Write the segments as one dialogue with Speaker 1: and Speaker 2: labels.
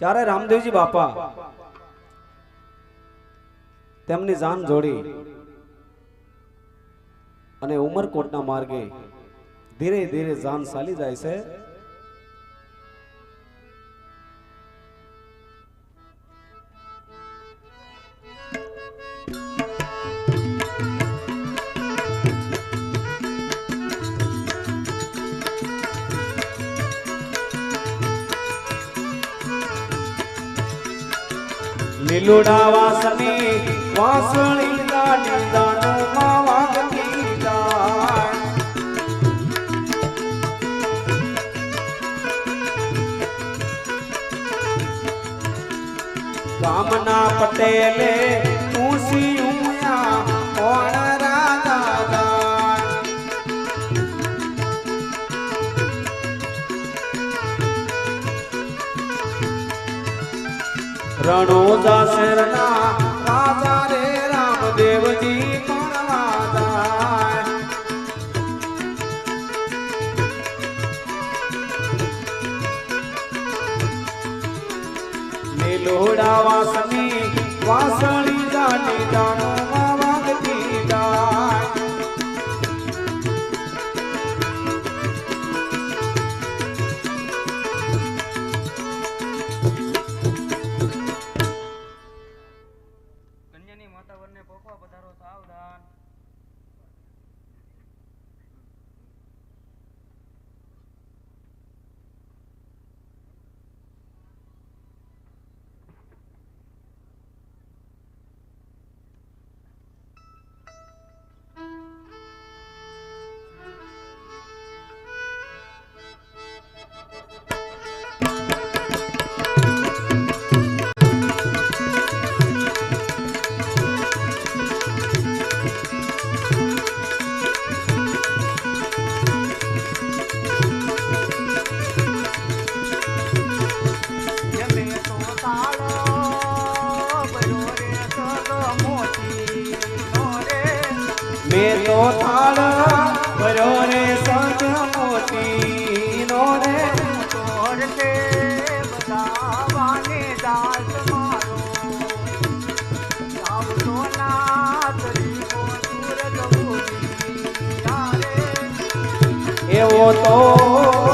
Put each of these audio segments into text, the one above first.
Speaker 1: ત્યારે રામદેવજી બાપા તેમની જાન જોડી અને ઉમરકોટના માર્ગે ધીરે ધીરે જાન ચાલી જાય છે. જોડાવા સને વાસણી દાને દાનો માં વાગતી જાય. વામના પટેલે ઊસી ઉયા કોણ
Speaker 2: રણો
Speaker 1: એવો તો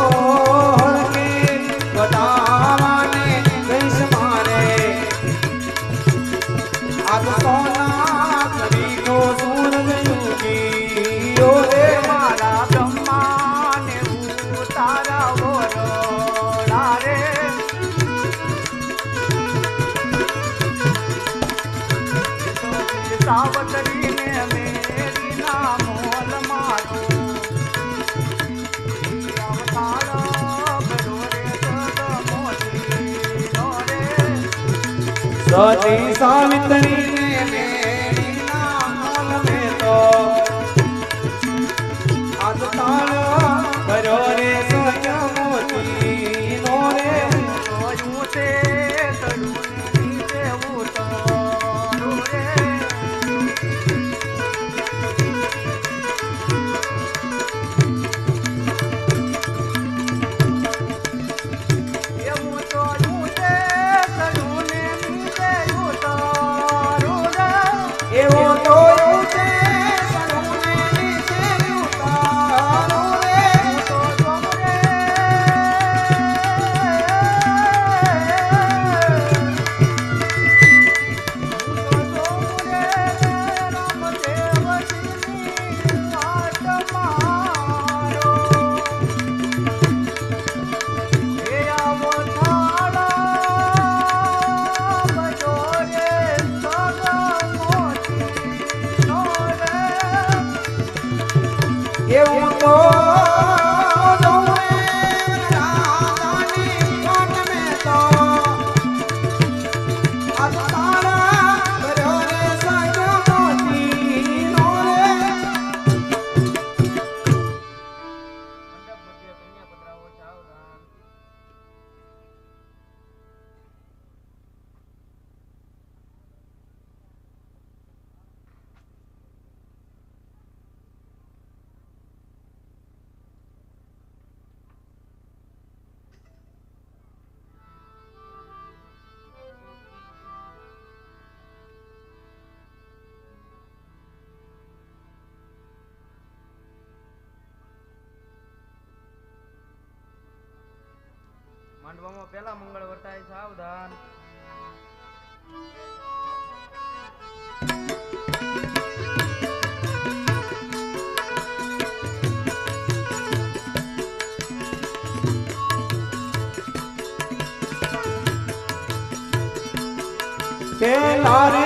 Speaker 3: માંડવામાં પેલા મંગળ વર્તાય સાવધાન.
Speaker 1: પેલા રે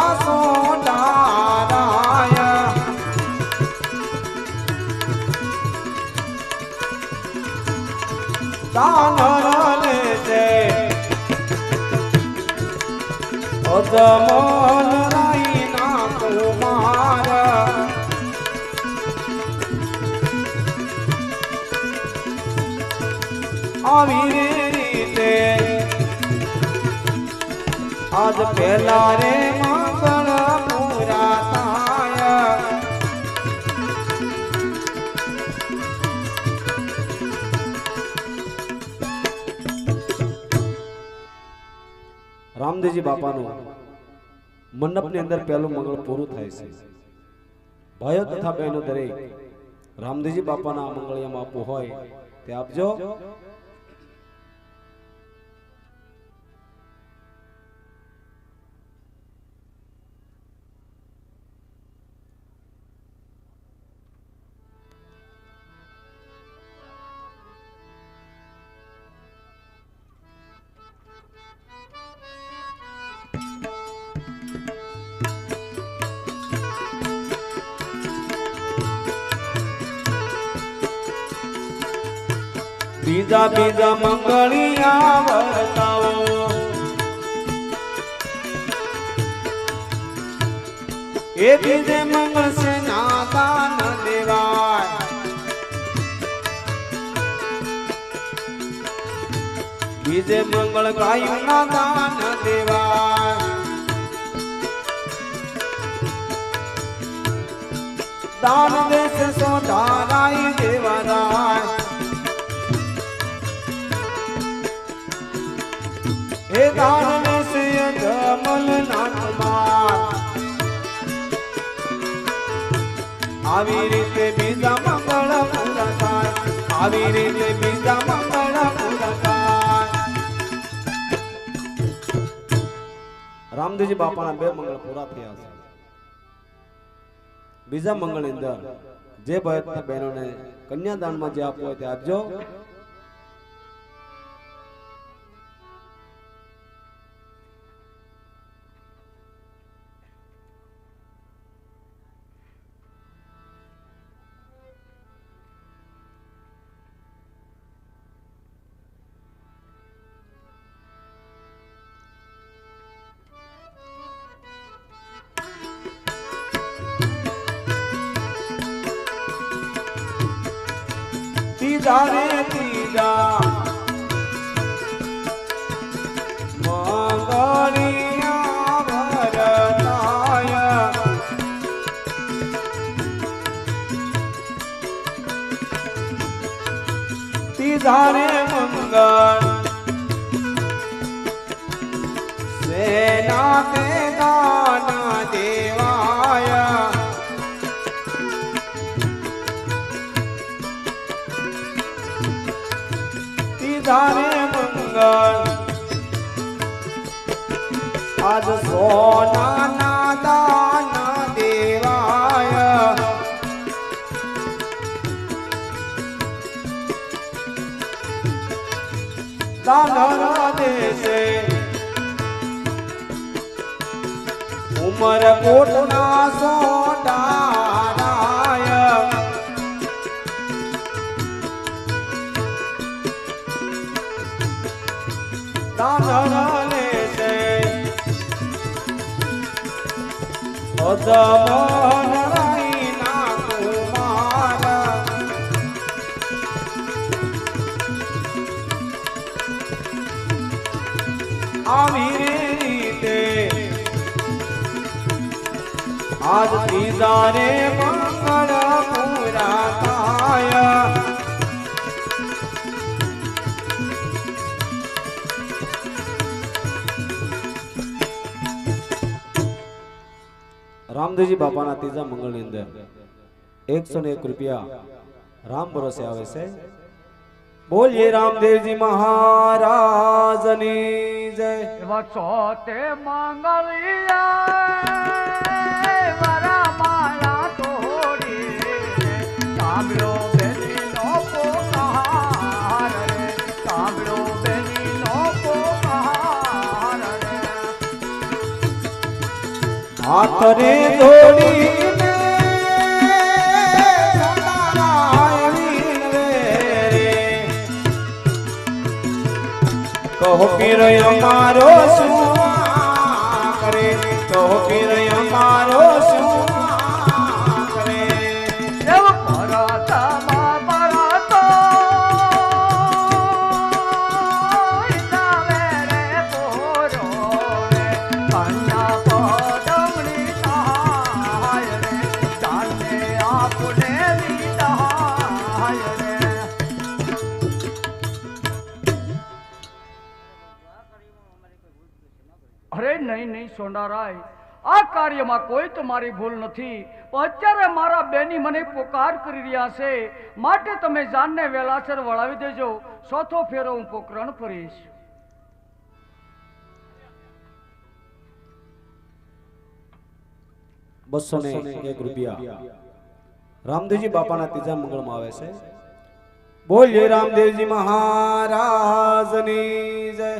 Speaker 1: અજમલ રાઈના કુમાર આવી રીતે આજ પહેલા રે મંગળ રામદેવજી બાપાનું મંડપની અંદર પહેલું મંગળ પૂરું થાય છે. ભાઈઓ તથા બહેનો દરેક, રામદેવજી બાપાના મંગળિયામાં આપવું હોય તે આપજો. બીજા મંગળિયા વર્તાવો એ બીજે મંગળ છે નાદાન દેવાય બીજે મંગળ ગાયું ના દાન દેવાય દાન દેશ સો ધારાય દેવરાય. હે આવી રીતે બીજા મંગળ પૂરા થાય આવી રીતે બીજા મંગળ પૂરા થાય રામદેવજી બાપાના બે મંગળ પૂરા થયા છે. બીજા મંગળની અંદર જે ભાઈ બહેનોને કન્યાદાનમાં જે આપવું હોય તે આપજો. સેના કોટના સોડારાય દાનરલે છે અદમન ત્રીજા રે મંગળ પૂરા થાય. રામદેવજી બાપાના ત્રીજા મંગળની અંદર એકસો ને એક રૂપિયા રામ ભરોસે આવે છે. બોલીએ રામદેવજી મહારાજની જય.
Speaker 2: ચોથે મંગળિયા
Speaker 1: હાથ રે રે. કહો પીર અમારો શું કરે કહો પીર અમારો
Speaker 2: સોનારાય આ કાર્યમાં કોઈ તમારી ભૂલ નથી. પણ અત્યારે મારા બેની મને પોકાર કરી રહ્યા છે. માટે તમે જાનને વેલાસર વળાવી દેજો. ચોથો ફેરો હું પોકરણ ફરીશ
Speaker 1: બસો ને એક રૂપિયા. રામદેવજી બાપાના ત્રીજા મંગળમાં આવે છે. બોલીએ રામદેવજી મહારાજની જય.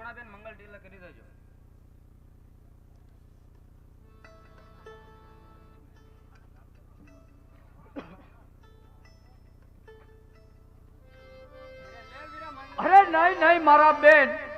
Speaker 3: સગુણાબેન મંગળ ટીલે કરી દેજો.
Speaker 2: અરે નહીં નહીં મારા બેન.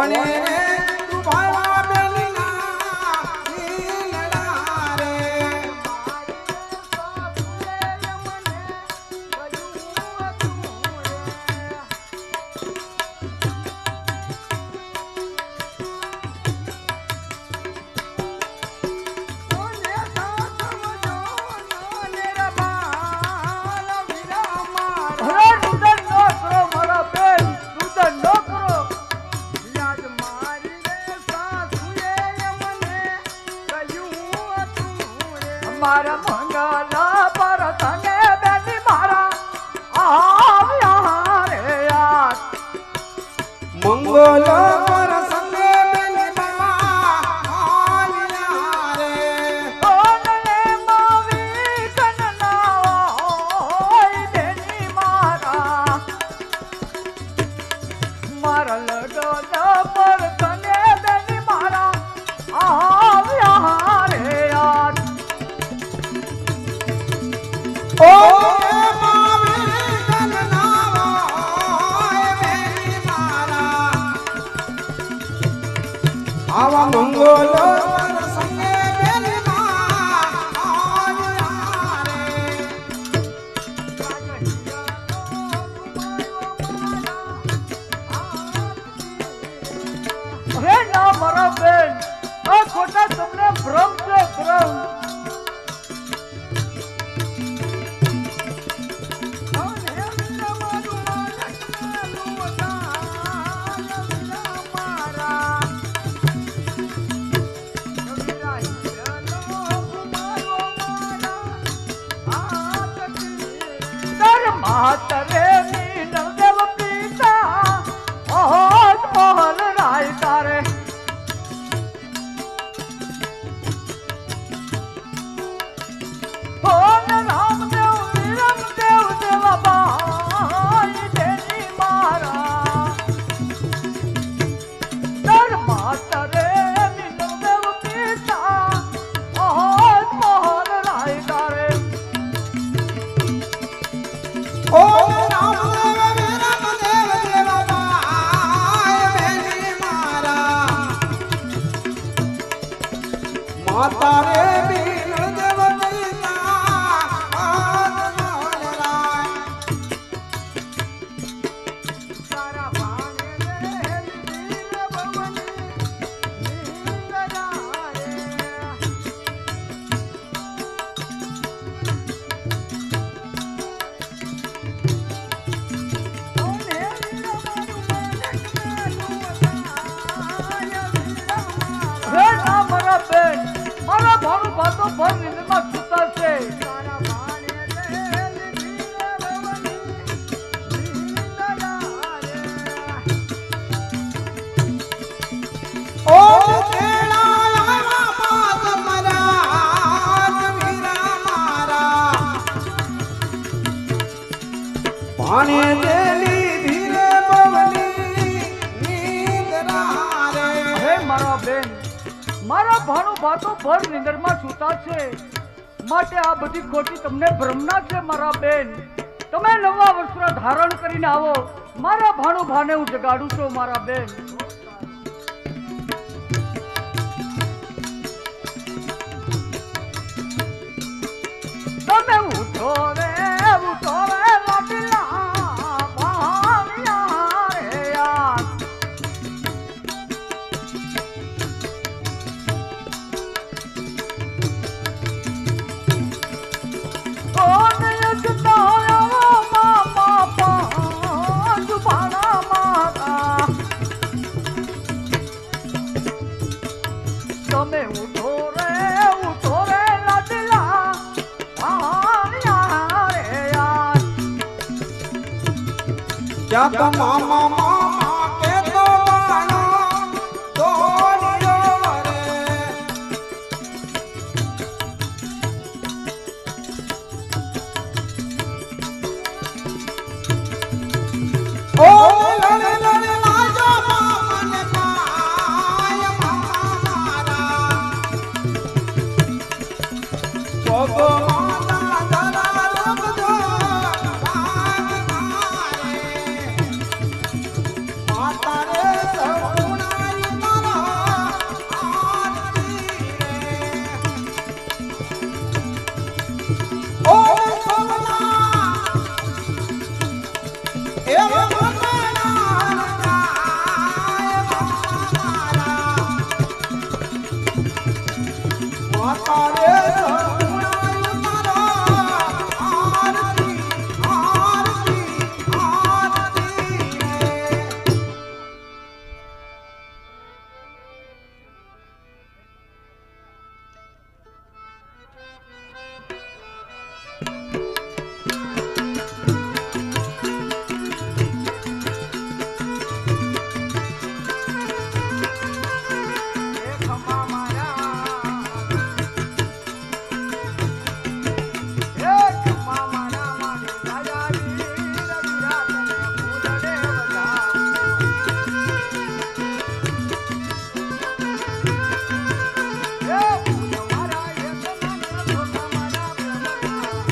Speaker 2: કોને মাতারে અને બેન,
Speaker 1: મારા
Speaker 2: ભાણો ભાતો ભર નિંદરમાં સૂતા છે. માટે આ બધી ખોટી તમને ભ્રમના છે, મારા બેન. તમે નવા વસ્ત્ર ધારણ કરીને આવો. મારા ભાણો હું જગાડું છું, મારા બેન. તમે ઉઠો રે ઉઠો રે લાડલા.
Speaker 1: ક્યાં મામા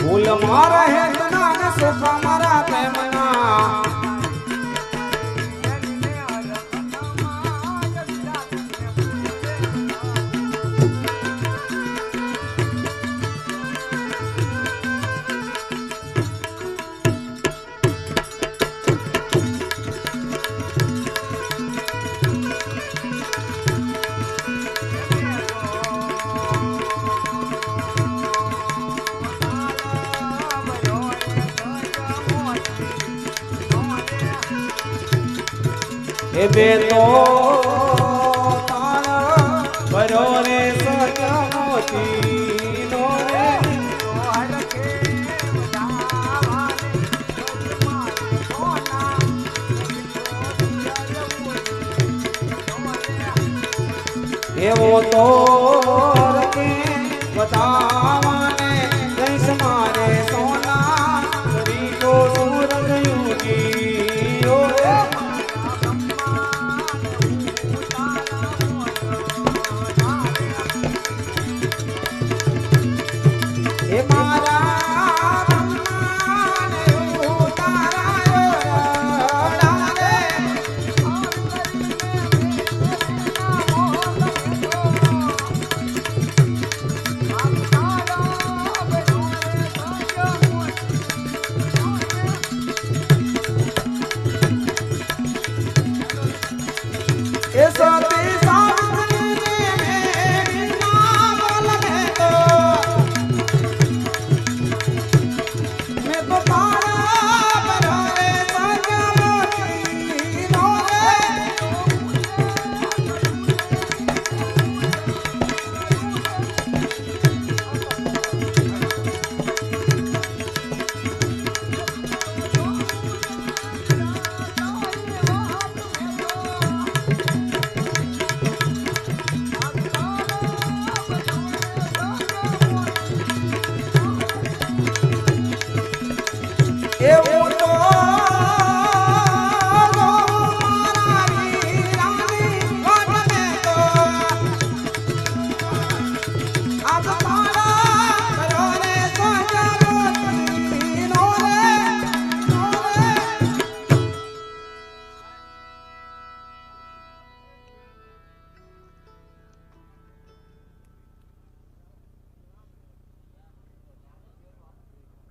Speaker 2: મારા હેતના ને સુખ મારા પ્રેમના
Speaker 1: એવો તો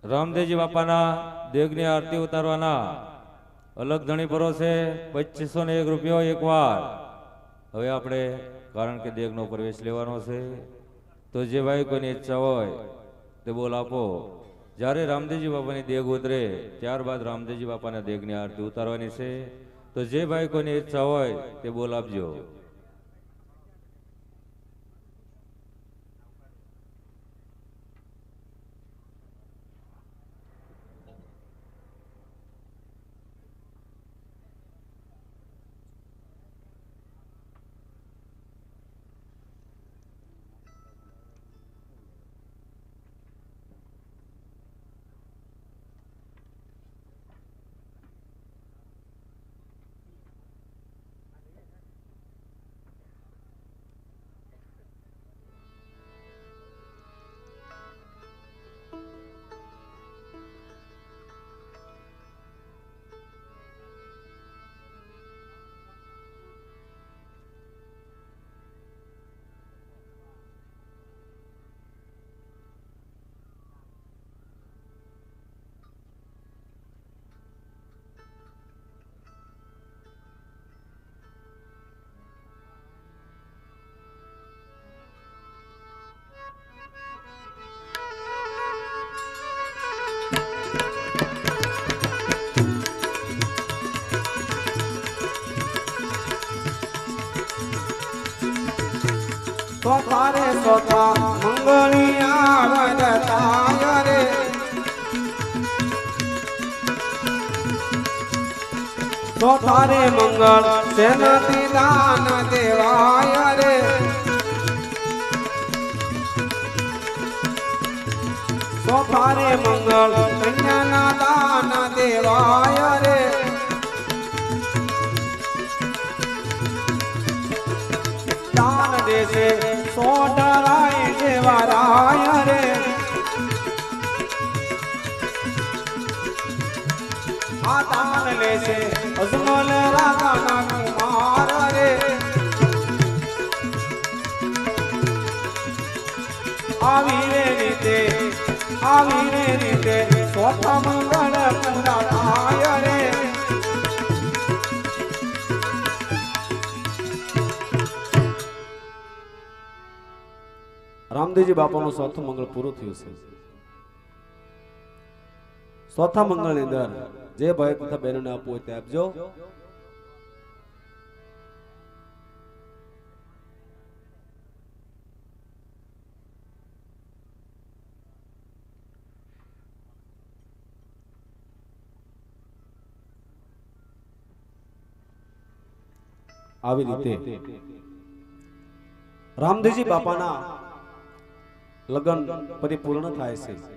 Speaker 4: રામદેવજી બાપાના દેગની આરતી ઉતારવાના અલગ ધણી ભરો છે, પચીસો ને એક રૂપિયો એક વાર હવે આપણે, કારણ કે દેગનો પ્રવેશ લેવાનો છે, તો જે ભાઈ કોઈની ઈચ્છા હોય, તે બોલ આપો. જ્યારે રામદેવજી બાપાની દેગ ઉતરે, ત્યારબાદ રામદેવજી બાપાના દેગની આરતી ઉતારવાની છે, તો જે ભાઈ કોઈની ઈચ્છા હોય, તે બોલ આપજો.
Speaker 2: સ્વતારે સ્વતા મંગળિયા વરતાય રે. સ્વતારે મંગળ, સેનાથી દાન દેવાય રે. સ્વતારે મંગળ, કન્યાના દાન દેવાય રે. દાન દેશે સોઢારાય જેવા રાય
Speaker 5: આ દાન છે અજમલ રાજાના કુમાર રે. આવી રે રીતે, આવી રે રીતે સોઠા મંગળ પુરા
Speaker 1: રામદેવજી બાપાનું ચોથું મંગળ પૂરું થયું છે. ચોથા મંગળની અંદર જે ભાઈ તથા બહેનોને આપવું હોય તે આપજો. આવી રીતે રામદેવજી બાપાના લગ્ન પરિપૂર્ણ થાય છે.